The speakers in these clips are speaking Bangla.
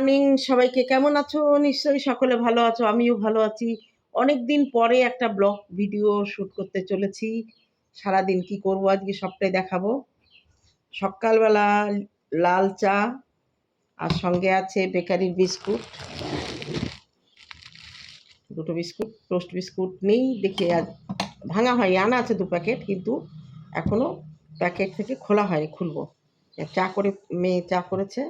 মর্নিং সবাইকে কেমন আছো? নিশ্চয়ই সকলে ভালো আছো, আমিও ভালো আছি। অনেক দিন পরে একটা ব্লগ ভিডিও শ্যুট করতে চলেছি। সারাদিন কি করব আজকে সবটাই দেখাবো। সকালবেলা লাল চা আর সঙ্গে আছে বেকারির বিস্কুট। দুটো বিস্কুট টোস্ট বিস্কুট নেই, দেখি আজ ভাঙা হয়নি, আনা আছে দু প্যাকেট কিন্তু এখনও প্যাকেট থেকে খোলা হয়নি, খুলবো। চা করে, মেয়ে চা করেছে।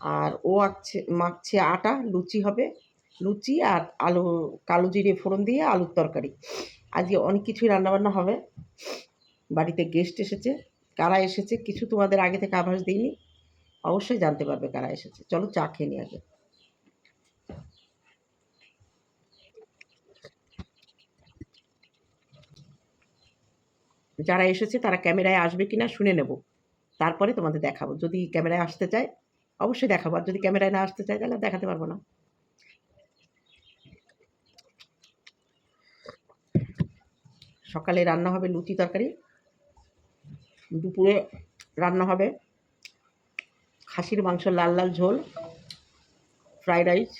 আর ও আঁকছে, মাখছে আটা, লুচি হবে। লুচি আর আলু, কালো জিরে ফোড়ন দিয়ে আলুর তরকারি। আজকে অনেক কিছুই রান্নাবান্না হবে। বাড়িতে গেস্ট এসেছে। কারা এসেছে কিছু তোমাদের আগে থেকে আভাস দিইনি? অবশ্যই জানতে পারবে কারা এসেছে। চলো চা খেয়ে নিই আগে। যারা এসেছে তারা ক্যামেরায় আসবে কিনা শুনে নেব। তারপরে তোমাদের দেখাবো। যদি ক্যামেরায় আসতে চায় অবশ্যই দেখাবো। আর যদি ক্যামেরায় না আসতে চাই তাহলে দেখাতে পারব না। সকালে রান্না হবে লুচি তরকারি। দুপুরে রান্না হবে খাসির মাংস লাল লাল ঝোল, ফ্রাইড রাইস,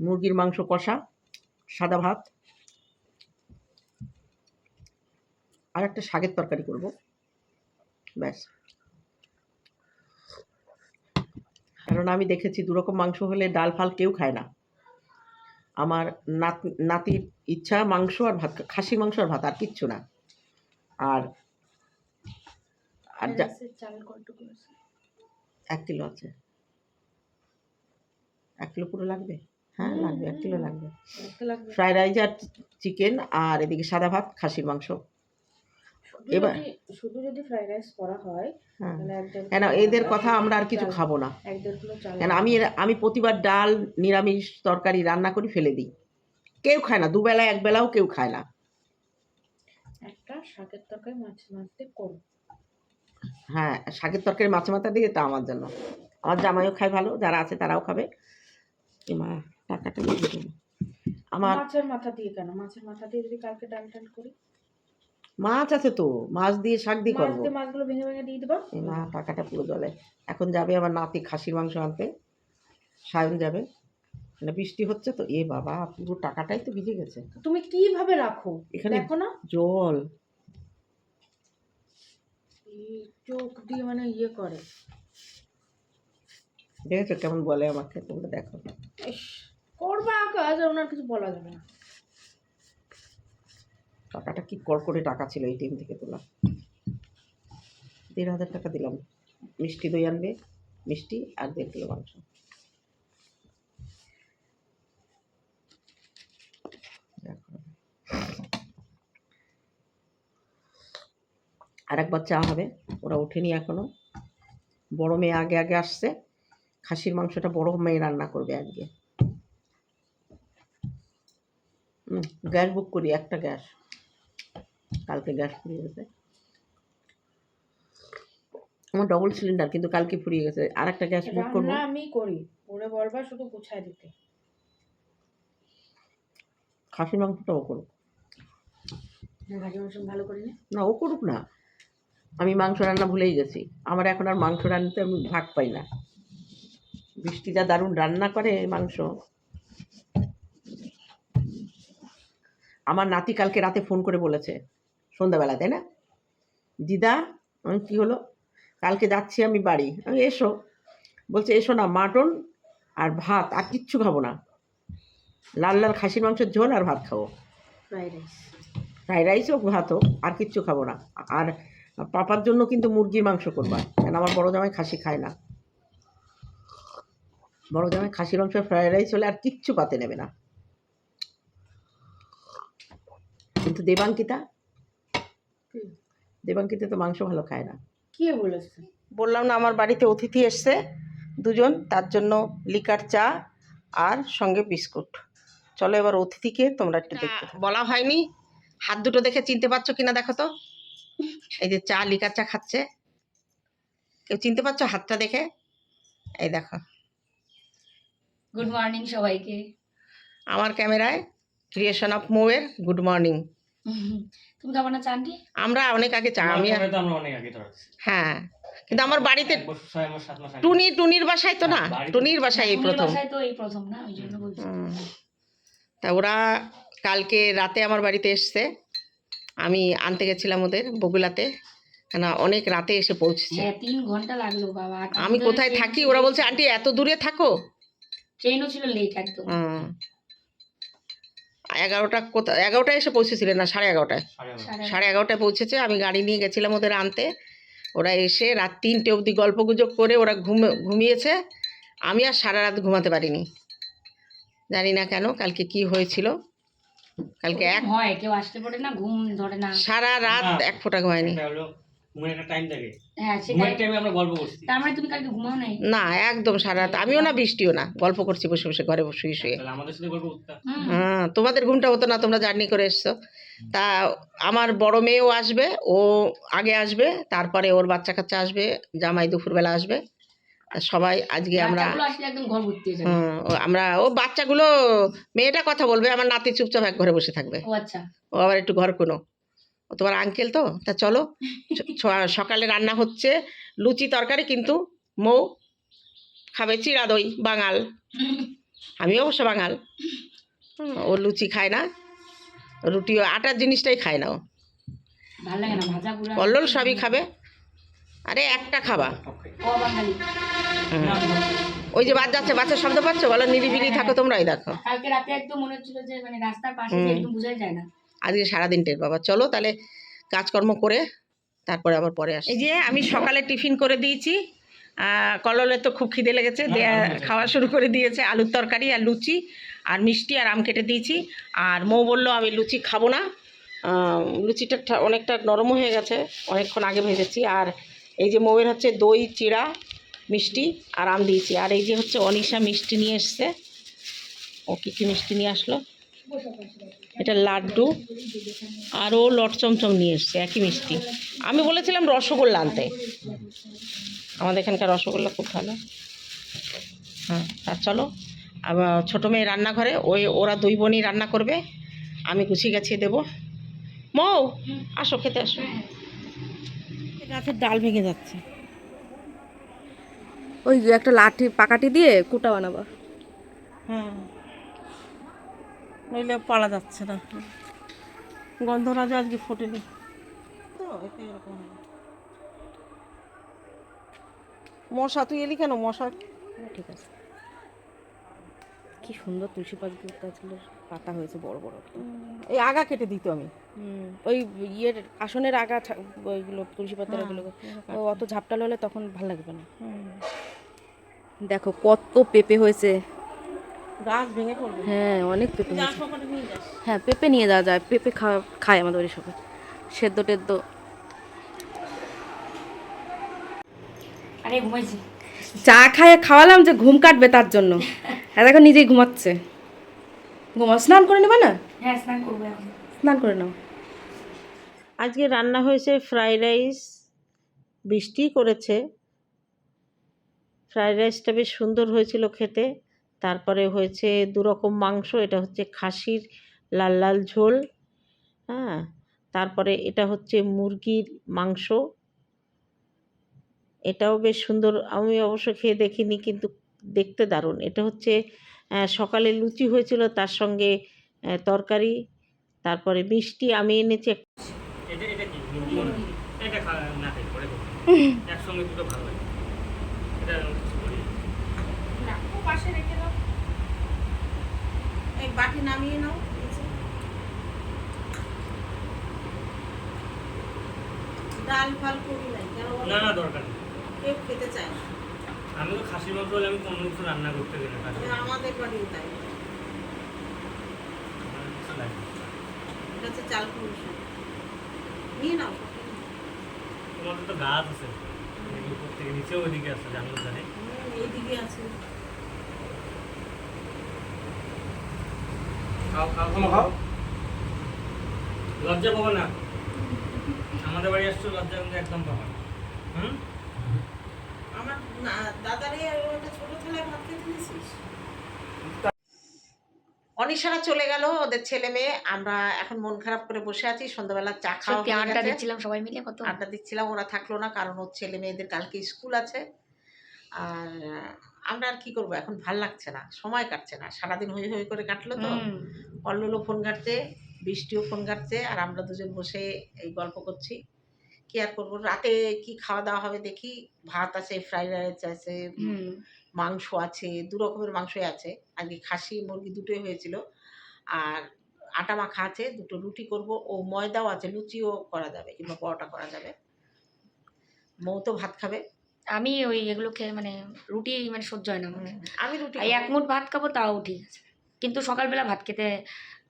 মুরগির মাংস কষা, সাদা ভাত। আর একটা শাকের তরকারি করব। ব্যাস। কারণ আমি দেখেছি দুরকম মাংস হলে ডাল ফাল কেউ খায় না। আমার নাত নাতির ইচ্ছা মাংস আর ভাত খাসির মাংস আর ভাত আর কিচ্ছু না। আর আর এক কিলো আছে। এক কিলো পুরো লাগবে? হ্যাঁ লাগবে এক কিলো লাগবে। ফ্রাইড রাইস আর চিকেন আর এদিকে সাদা ভাত খাসির মাংস। এবার- শুধু যদি ফ্রাইড রাইস করা হয় কেন এদের কথা আমরা আর কিছু খাব না। কেন আমি আমি প্রতিবার ডাল নিরামিষ তরকারি রান্না করি ফেলে দিই। কেউ খায় না দুবেলা এক বেলাও কেউ খায় না। একটা শাকের তরকারি মাছ মাছ দিয়ে করো। হ্যাঁ শাকের তরকারি মাছে মাথা দিয়ে এটা আমার জন্য। আমার জামাইও খায় ভালো যারা আছে তারাও খাবে। মা টাকাটা আমার মাছের মাথা দিয়ে কেন? মাছের মাথা দিয়ে যদি কালকে ডাল টাল করি? মাছ আছে তো মাছ দিয়ে শাক দিয়ে মাছ করব। মাছগুলো ভেঙে ভেঙে দিয়ে দেবো? মা টাকাটা পুরো জলে। এখন যাবে আমার নাতি খাসির মাংস আনতে। সায়ন যাবে। মানে বৃষ্টি হচ্ছে তো এ বাবা পুরো টাকাটাই তো ভিজে গেছে। তুমি কীভাবে রাখো? এখানে দেখো না। জল। চোখ দিয়ে মানে ইয়ে করে। দেখেছ কেমন বলে আমাকে? তোমরা দেখো। করবা কাজ ওনার কিছু বলা যাবে না। টাকাটা কি কর করে টাকা ছিল এটিএম থেকে তোলা। দেড় হাজার টাকা দিলাম। মিষ্টি দই আনবে, মিষ্টি আর দেড় কিলো মাংস। আর একবার চা হবে, ওরা ওঠেনি এখনও। বড় মেয়ে আগে আগে আসছে, খাসির মাংসটা বড় মেয়ে রান্না করবে আজকে। গ্যাস বুক করি, একটা গ্যাস। কালকে গ্যাস ফুরিয়ে গেছে। আমার ডবল সিলিন্ডার কিন্তু কালকে ফুরিয়ে গেছে। আর একটা গ্যাস বুক করব। রান্না আমি করি। ওরে বলবা শুধু গুছায় দিতে। খাসির মাংসটাও করুক। ভাজি মাংস ভালো করি না না ও করুক না। আমি মাংস রান্না ভুলেই গেছি। আমার এখন আর মাংস রান্নাতে আমি ভাগ পাই না। বৃষ্টি যা দারুণ রান্না করে মাংস। আমার নাতি কালকে রাতে ফোন করে বলেছে সন্ধ্যাবেলা তাই না? দিদা আমি কী হলো? কালকে যাচ্ছি আমি বাড়ি। আমি এসো। বলছে এসো না মাটন আর ভাত আর কিচ্ছু খাব না। লাল লাল খাসির মাংসের ঝোল আর ভাত খাব। Fried rice. ফ্রাইড রাইস হোক ভাত হোক আর কিচ্ছু খাব না। আর পাপার জন্য কিন্তু মুরগির মাংস করবা কেন আমার বড় জামাই খাসি খায় না। বড় জামাই খাসির মাংস ফ্রাইড রাইস হলে আর কিচ্ছু পাতে নেবে না। কিন্তু দেবাঙ্কিতা দেবাঙ্কিতা তো মাংস ভালো খায় না। কে বলেছে? বললাম না আমার বাড়িতে অতিথি এসছে দুজন তার জন্য লিকার চা আর সঙ্গে বিস্কুট। চলো এবার অতিথিকে তোমরা একটু দেখতে বলা হয়নি। হাত দুটো দেখে চিনতে পারছ কিনা দেখো তো। এই যে চা লিকার চা খাচ্ছে। কেউ চিনতে পারছ হাতটা দেখে? এই দেখো। গুড মর্নিং সবাইকে। আমার ক্যামেরায় ক্রিয়েশন অফ মুভের গুড মর্নিং তুমি খাব না চানটি আমরা অনেক আগে চা আমি আমরা অনেক আগে ধরেছি হ্যাঁ কিন্তু আমার বাড়িতে টুনি টুনির বাসায় তো না হ্যাঁ, টুনির বাসায় এই প্রথম। বাসায় তো এই প্রথম না ওই জন্য বলছি। হুম। তা ওরা কালকে রাতে আমার বাড়িতে এসছে। আমি আনতে গেছিলাম ওদের বগুলাতে। না অনেক রাতে এসে পৌঁছেছে। হ্যাঁ তিন ঘণ্টা লাগল বাবা। আমি কোথায় থাকি? ওরা বলছে আন্টি এত দূরে থাকো? ট্রেনও ছিল লেট একদম। এগারোটা কোথায় এগারোটায় এসে পৌঁছেছিলেন না সাড়ে এগারোটায়? সাড়ে এগারো। সাড়ে সাড়ে এগারোটায় পৌঁছেছে আমি গাড়ি নিয়ে গেছিলাম ওদের আনতে। ওরা এসে রাত তিনটে অবধি গল্প গুজব করে ওরা ঘুম ঘুমিয়েছে। আমি আর সারা রাত ঘুমাতে পারিনি। জানি না কেন কালকে কি হয়েছিল। কালকে এক হয় কেউ আসতে পারে না ঘুম ধরে না। সারা রাত এক ফোঁটা ঘুমায়নি। ঘুমের একটা টাইম থাকে। হ্যাঁ ঘুমের টাইমে আমরা গল্প করছি। তার মানে তুমি কালকে ঘুমাও নাই? না একদম সারা রাত। আমিও না বৃষ্টিও না। গল্প করছি বসে বসে ঘরে শুয়ে শুয়ে। তাহলে আমাদের সাথে গল্প করতাম হ্যাঁ তোমাদের ঘুমটা হতো না তোমরা জার্নি করে এসছো। তা আমার বড় মেয়েও আসবে ও আগে আসবে তারপরে ওর বাচ্চা কাচ্চা আসবে জামাই দুপুরবেলা আসবে। আর সবাই আজকে আমরা বাচ্চাগুলো আসলে একদম ঘর ভর্তি হয়ে যাবে। হুম, ও আমরা ও বাচ্চাগুলো মেয়েটা কথা বলবে আমার নাতি চুপচাপ এক ঘরে বসে থাকবে। ও আচ্ছা। ও আবার একটু ঘর কোনো। ও তোমার আঙ্কেল তো? তা চলো সকালে রান্না হচ্ছে লুচি তরকারি কিন্তু মৌ খাবে চিড়া দই বাঙাল। আমি অবশ্য বাঙাল। ও লুচি খায় না রুটি ও আটার জিনিসটাই খায় না ও। ভালো লাগে না কল্লোল সবই খাবে। আরে একটা খাবা। ওই যে বাচ্চা যাচ্ছে বাচ্চার শব্দ পাচ্ছ? বলো নিরিবিলি থাকো তোমরাই দেখো। কালকে রাতে একদম মনে হচ্ছিল যে মানে রাস্তার পাশে একদম বোঝাই যায় না। আজকে সারাদিন টের বাবা চলো তাহলে কাজকর্ম করে তারপরে আবার পরে আসি। এই যে আমি সকালে টিফিন করে দিয়েছি। আহ, কললের তো খুব খিদে লেগেছে। খাওয়া শুরু করে দিয়েছে আলুর তরকারি আর লুচি আর মিষ্টি আর আম কেটে দিয়েছি। আর মৌ বলল আমি লুচি খাব না। লুচিটা ঠা- অনেকটা নরম হয়ে গেছে। অনেকক্ষণ আগে ভেজেছি। আর এই যে মৌয়ের হচ্ছে দই চিড়া মিষ্টি আর আম দিয়েছি। আর এই যে হচ্ছে অনিশা মিষ্টি নিয়ে এসছে। ও কী কী মিষ্টি নিয়ে আসলো? এটা লাড্ডু আরও লট চমচম নিয়ে এসছে একই মিষ্টি। আমি বলেছিলাম রসগোল্লা আনতে। আমাদের এখানকার রসগোল্লা খুব ভালো। হ্যাঁ আর চলো। আবার ছোটো মেয়ে রান্নাঘরে ওই ওরা দুই বোনই রান্না করবে। আমি গুছিয়ে গাছিয়ে দেবো। মৌ আসো খেতে আসো। গাছের ডাল ভেঙে যাচ্ছে। ওই একটা লাঠি পাকাটি দিয়ে কুটা বানাবো। হ্যাঁ। নইলে পালা যাচ্ছে না। গন্ধরাজ আজকে ফোটেনি। তো এতে এরকম মশা তুই এলি কেন? মশা? ঠিক আছে। কি সুন্দর তুলসী পাতা গাছগুলোর পাতা হয়েছে বড় বড় এই আগা কেটে দিত আমি। হুম, ওই ইয়ের আসনের আগা ওইগুলো তুলসী পাতার হ্যাঁ, ওগুলো ও অত ঝাপটাল হলে তখন ভালো লাগবে না। দেখো কত পেঁপে হয়েছে। হ্যাঁ অনেক পেঁপে হ্যাঁ পেঁপে নিয়ে যাওয়া যায়। পেঁপে খাওয়া খায় আমাদের বাড়ির সবাই। সেদ্ধ টেদ্ধ। আরে ঘুমাইছি। চা খায় খাওয়ালাম যে ঘুম কাটবে তার জন্য। আর দেখো নিজেই ঘুমাচ্ছে। ঘুমা স্নান করে নেবে না? হ্যাঁ স্নান করব স্নান করে নাও। আজকে রান্না হয়েছে ফ্রাইড রাইস বৃষ্টি করেছে। ফ্রাইড রাইসটা বেশ সুন্দর হয়েছিল খেতে। তারপরে হয়েছে দু রকম মাংস এটা হচ্ছে খাসির লাল লাল ঝোল হ্যাঁ? তারপরে এটা হচ্ছে মুরগির মাংস। এটাও বেশ সুন্দর আমি অবশ্য খেয়ে দেখিনি কিন্তু দেখতে দারুণ। এটা হচ্ছে সকালে লুচি হয়েছিল তার সঙ্গে তরকারি তারপরে মিষ্টি আমি এনেছি। একসঙ্গে দুটো ভালো লাগে। এটা কিছু করি না। এই বাটি নামিয়ে নাও ডাল ফাল করি নাই কেন? না না দরকার কেউ খেতে চায় না। আমি তো খাসির মাংস হলে আমি কোনো কিছু রান্না করতে মাংস। আমাদের বাড়িও তাই। কিছু চাল শাক। নিয়ে নাও। তোমাদের তো গাছ আছে। উপর থেকে নিচেও ওইদিকে আছে জানলো জানে এইদিকে আছে। খাও খাও খাও খাও। লজ্জা পাবো না? আমাদের বাড়ি আসছো লজ্জা কিন্তু একদম পাবো না। হুম? আমার দাদারে ওটা ছোট থালায় ভাত খেতে দিয়েছিস? অনিশারা চলে গেল ওদের ছেলে মেয়ে। আমরা এখন মন খারাপ করে বসে আছি সন্ধ্যাবেলা চা খাওয়া আড্ডা দিচ্ছিলাম সবাই মিলে কত? আড্ডা দিচ্ছিলাম ওরা থাকল না কারণ ওর ছেলে মেয়েদের কালকে স্কুল আছে। আর আমরা আর কি করব? এখন ভালো লাগছে না সময় কাটছে না। সারাদিন হই হই করে কাটলো তো। অল্লুলো ফোন ঘাটছে বৃষ্টিও ফোন ঘাটছে আর আমরা দুজন বসে এই গল্প করছি। কি আর করব? রাতে কি খাওয়া দাওয়া হবে দেখি। ভাত আছে ফ্রাইড রাইস আছে মাংস আছে দু রকমের মাংসই আছে। আজকে খাসি মুরগি দুটোই হয়েছিল। আর আটা মাখা আছে দুটো রুটি করব। ও ময়দাও আছে লুচিও করা যাবে কিংবা পরোটা করা যাবে। মৌ তো ভাত খাবে। আমি ওই এগুলো খেয়ে মানে রুটি মানে সহ্য হয় না আমার। আমি রুটি এক মুঠ ভাত খাব তাও ঠিক আছে। কিন্তু সকালবেলা ভাত খেতে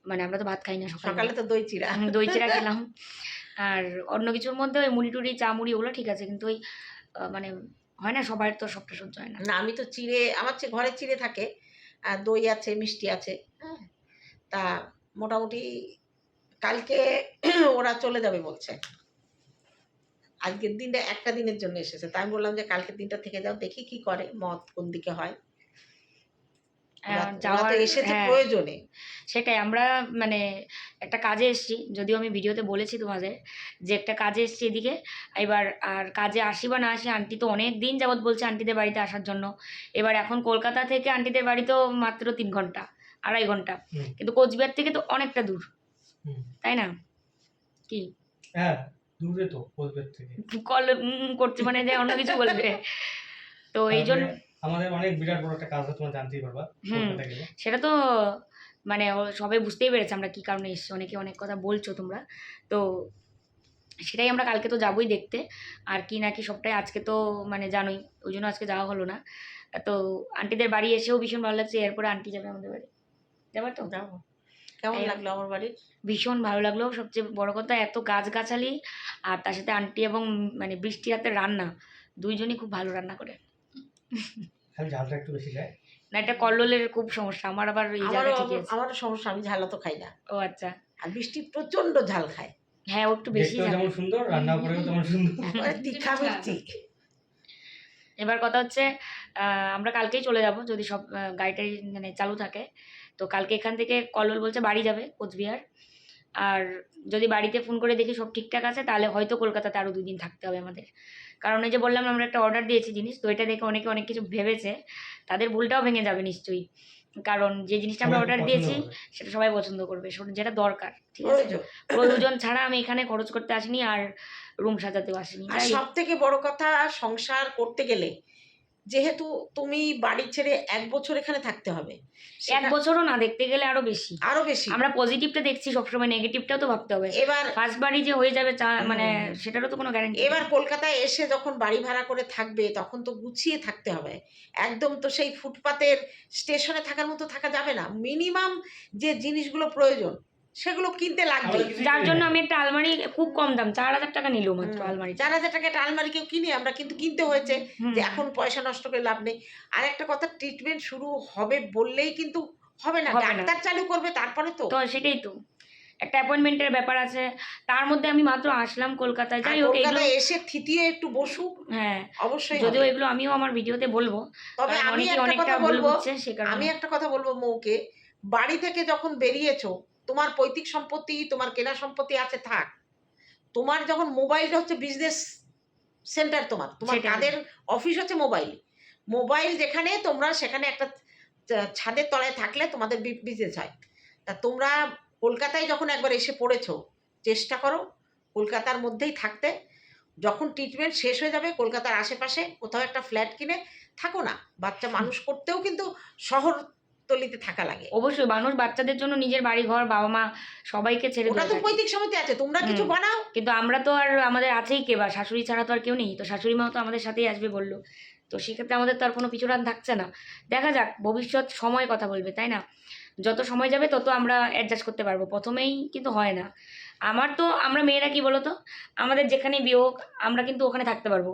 মানে আমরা তো ভাত খাই না সকালে। তো দই চিরা দই চিরা খেলাম। আর অন্য কিছুর মধ্যে ওই মুড়ি টুড়ি চা মুড়ি ওগুলো ঠিক আছে কিন্তু ওই মানে হয় না সবার তো সবটা সহ্য হয় না। না আমি তো চিড়ে আমার চে- ঘরে চিড়ে থাকে। আর দই আছে মিষ্টি আছে। হ্যাঁ তা মোটামুটি কালকে ওরা চলে যাবে বলছে। আজকের দিনটা একটা দিনের জন্য এসেছে। তাই আমি বললাম যে কালকের দিনটা থেকে যাও দেখি কি করে মত কোন দিকে হয়? হ্যাঁ, যাওয়ার এসেছে হ্যাঁ, প্রয়োজনে। সেটাই আমরা মানে একটা কাজে এসেছি যদিও আমি ভিডিওতে বলেছি তোমাদের যে একটা কাজে এসেছি এদিকে। এবার আর কাজে আসি বা না আসি আন্টি তো অনেক দিন যাবৎ বলছে আন্টিদের বাড়িতে আসার জন্য। এবার এখন কলকাতা থেকে আন্টিদের বাড়ি তো মাত্র তিন ঘণ্টা আড়াই ঘণ্টা। কিন্তু কোচবিহার থেকে তো অনেকটা দূর। তাই না? কি? হ্যাঁ। দূরে তো থেকে। কল করছে মানে যে অন্য কিছু বলবে। তো এই জন্য আমাদের অনেক বিরাট বড় একটা কাজ আছে তোমার জানতেই পারবা হুম। সেটা তো মানে সবাই বুঝতেই পেরেছে আমরা কি কারণে এসেছি অনেকে অনেক কথা বলছো তোমরা। তো সেটাই আমরা কালকে তো যাবোই দেখতে আর কি নাকি সবটাই আজকে তো মানে জানোই ওই জন্য আজকে যাওয়া হলো না। তো আন্টিদের বাড়ি এসেও ভীষণ ভালো লাগছে এরপরে আন্টি যাবে আমাদের বাড়ি। যাবে তো? যাব। কেমন লাগল আমার বাড়ি ভীষণ ভালো লাগল সবচেয়ে বড় কথা এত গাছগাছালি আর তার সাথে আন্টি এবং মানে বৃষ্টি হাতে রান্না দুইজনই খুব ভালো রান্না করে। ঝালটা একটু বেশি দেয় না এটা কল্লোলের খুব সমস্যা আমার আবার এই আমারও জায়গা ঠিক আছে। আমারও সমস্যা আমি ঝাল তো খাই না। ও আচ্ছা। আর বৃষ্টি প্রচণ্ড ঝাল খায়। হ্যাঁ ও একটু বেশি দেখতেও যেমন সুন্দর রান্না করেও তেমন সুন্দর। তীখা মিষ্টি এবার কথা হচ্ছে আহ, আমরা কালকেই চলে যাব যদি সব গাড়িটাই মানে চালু থাকে। তো কালকে এখান থেকে কল্লোল বলছে বাড়ি যাবে কোচবিহার। আর যদি বাড়িতে ফোন করে দেখি সব ঠিকঠাক আছে তাহলে হয়তো কলকাতাতে আরও দুদিন থাকতে হবে আমাদের। কারণ এই যে বললাম আমরা একটা অর্ডার দিয়েছি জিনিস তো এটা দেখে অনেকে অনেক কিছু ভেবেছে। তাদের ভুলটাও ভেঙে যাবে নিশ্চয়ই। কারণ যে জিনিসটা আমরা অর্ডার দিয়েছি সেটা সবাই পছন্দ করবে। যেটা দরকার ঠিক আছে? প্রয়োজন। ছাড়া আমি এখানে খরচ করতে আসিনি আর রুম সাজাতেও আসিনি। সব থেকে বড় কথা সংসার করতে গেলে যেহেতু তুমি বাড়ি ছেড়ে এক বছর এখানে থাকতে হবে এক বছরও না দেখতে গেলে আরও বেশি। আরও বেশি। আমরা পজিটিভটা দেখছি সবসময় নেগেটিভটাও তো ভাবতে হবে। এবার ফার্স্ট বাড়ি যে হয়ে যাবে মানে সেটারও তো কোনো গ্যারান্টি এবার কলকাতায় এসে যখন বাড়ি ভাড়া করে থাকবে তখন তো গুছিয়ে থাকতে হবে। একদম তো সেই ফুটপাতের স্টেশনে থাকার মতো থাকা যাবে না। মিনিমাম যে জিনিসগুলো প্রয়োজন সেগুলো কিনতে লাগবে। যার জন্য আমি একটা আলমারি খুব কম দাম চার হাজার টাকা নিল মাত্র আলমারি চার হাজার টাকা একটা আলমারি কেউ কিনি আমরা কিন্তু কিনতে হয়েছে যে এখন পয়সা নষ্ট করে লাভ নেই। আর একটা কথা ট্রিটমেন্ট শুরু হবে বললেই কিন্তু হবে না। ডাক্তার চালু করবে তারপরে তো। তো সেটাই তো। একটা অ্যাপয়েন্টমেন্টের ব্যাপার আছে তার মধ্যে আমি মাত্র আসলাম কলকাতায়। যাই হোক এগুলো এসে থিতিয়ে একটু বসুক হ্যাঁ অবশ্যই যদিও এগুলো আমিও আমার ভিডিওতে বলব তবে আমি অনেকে একটা কথা বলব আমি একটা কথা বলব মৌকে বাড়ি থেকে যখন বেরিয়েছো তোমার পৈতৃক সম্পত্তি তোমার কেনা সম্পত্তি আছে থাক। তোমার যখন মোবাইলটা হচ্ছে বিজনেস সেন্টার তোমার তোমার। কাদের অফিস হচ্ছে মোবাইল মোবাইল যেখানে তোমরা সেখানে একটা ছাদের তলায় থাকলে তোমাদের বিজনেস হয়। তা তোমরা কলকাতায় যখন একবার এসে পড়েছো চেষ্টা করো কলকাতার মধ্যেই থাকতে। যখন ট্রিটমেন্ট শেষ হয়ে যাবে কলকাতার আশেপাশে কোথাও একটা ফ্ল্যাট কিনে থাকো না। বাচ্চা মানুষ করতেও কিন্তু শহরতলিতে থাকা লাগে। অবশ্যই মানুষ বাচ্চাদের জন্য নিজের বাড়ি ঘর বাবা মা সবাইকে ছেড়ে ওটা তো পৈতৃক সমিতি আছে তোমরা কিছু বানাও। কিন্তু আমরা তো আর আমাদের আছেই কে বা? শাশুড়ি ছাড়া তো আর কেউ নেই। তো শাশুড়ি মাও তো আমাদের সাথেই আসবে বলল। তো সেক্ষেত্রে আমাদের তো আর কোনো পিছুটান থাকছে না। দেখা যাক ভবিষ্যৎ সময় কথা বলবে তাই না? যত সময় যাবে তত আমরা অ্যাডজাস্ট করতে পারব। প্রথমেই কিন্তু হয় না। আমার তো আমরা মেয়েরা কি বলো তো আমাদের যেখানে বিয়ে হোক আমরা কিন্তু ওখানে থাকতে পারব।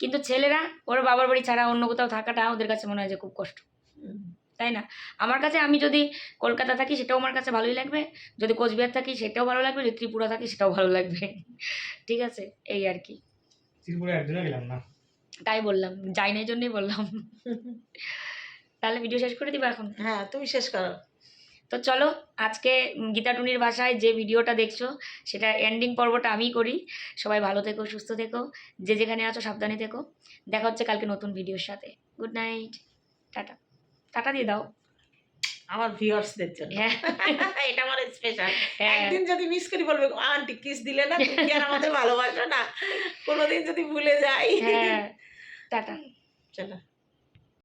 কিন্তু ছেলেরা ওরা বাবার বাড়ি ছাড়া অন্য কোথাও থাকাটা ওদের কাছে মনে হয় যে খুব কষ্ট। তাই না? আমার কাছে আমি যদি কলকাতা থাকি সেটাও আমার কাছে ভালোই লাগবে। যদি কোচবিহার থাকি সেটাও ভালো লাগবে। যদি ত্রিপুরা থাকি সেটাও ভালো লাগবে। ঠিক আছে? এই আর কি। ত্রিপুরা একদিনও গেলাম না। তাই বললাম। যাই না জন্যই বললাম। তাহলে ভিডিও শেষ করে দিবা এখন? হ্যাঁ তুমি শেষ করো। তো চলো আজকে গীতাটুনির ভাষায় যে ভিডিওটা দেখছ সেটা এন্ডিং পর্বটা আমিই করি। সবাই ভালো থেকো সুস্থ থেকো। যে যেখানে আছো সাবধানে থেকো। দেখা হচ্ছে কালকে নতুন ভিডিওর সাথে। Good night tata. টাটা দিয়ে দাও। আমার ভিউয়ার্সদের জন্য। হ্যাঁ। এটা আমার স্পেশাল হ্যাঁ। একদিন যদি মিস করি বলবে আন্টি কিস দিলে না? তুমি আর আমাদের ভালোবাসো না? কোনোদিন যদি ভুলে যাই। হ্যাঁ। টাটা। চলো।